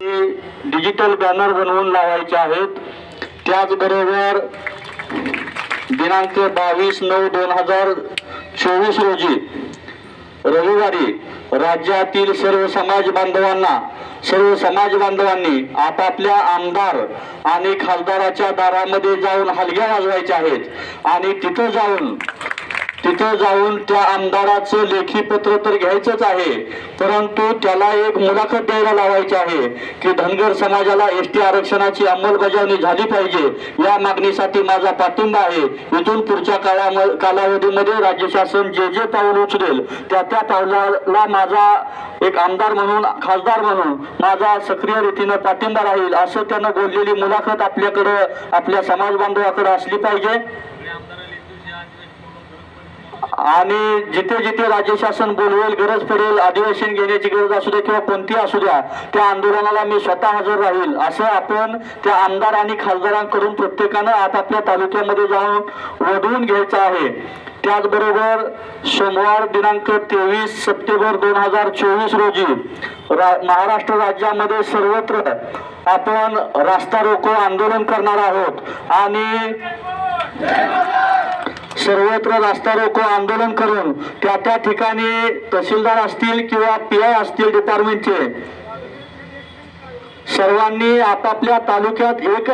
ते digital banner बनवून लावायचे आहेत. त्याचबरोबर दिनांक बावीस नऊ दोन हजार चोवीस रोजी रविवारी राज्यातील सर्व समाज बांधवांना सर्व समाज बांधवांनी आपापल्या आमदार आणि खासदाराच्या दारामध्ये जाऊन हलग्या वाजवायच्या आहेत. आणि तिथं जाऊन तिथं जाऊन त्या आमदाराचं लेखी पत्र तर घ्यायचंच आहे परंतु त्याला एक मुलाखत द्यायला लावायची आहे की धनगर समाजाला एस टी आरक्षणाची अंमलबजावणी झाली पाहिजे या मागणीसाठी माझा पाठिंबा आहे. इथून पुढच्या काळा कालावधीमध्ये राज्य शासन जे जे पाऊल उचलेल त्या त्या पावलाला माझा एक आमदार म्हणून खासदार म्हणून माझा सक्रिय रीतीनं पाठिंबा राहील असं त्यानं बोललेली मुलाखत आपल्याकडं आपल्या समाज बांधवाकडे असली पाहिजे. आणि जिथे जिथे राज्य शासन बोलवेल गरज पडेल अधिवेशन घेण्याची गरज असू द्या किंवा कोणती असू द्या त्या आंदोलनाला मी स्वतः हजर राहील असं आपण त्या आमदार आणि खासदारांकडून प्रत्येकानं आपापल्या तालुक्यामध्ये जाऊन वधवून घ्यायचं आहे. त्याचबरोबर सोमवार दिनांक तेवीस सप्टेंबर दोन हजार चोवीस रोजी रा महाराष्ट्र राज्यामध्ये सर्वत्र आपण रास्ता रोको आंदोलन करणार आहोत. आणि सर्वत्र रास्ता रोको आंदोलन करून त्या त्या ठिकाणी तहसीलदार असतील किंवा पी आय असतील डिपार्टमेंटचे सर्वांनी आपापल्या तालुक्यात एक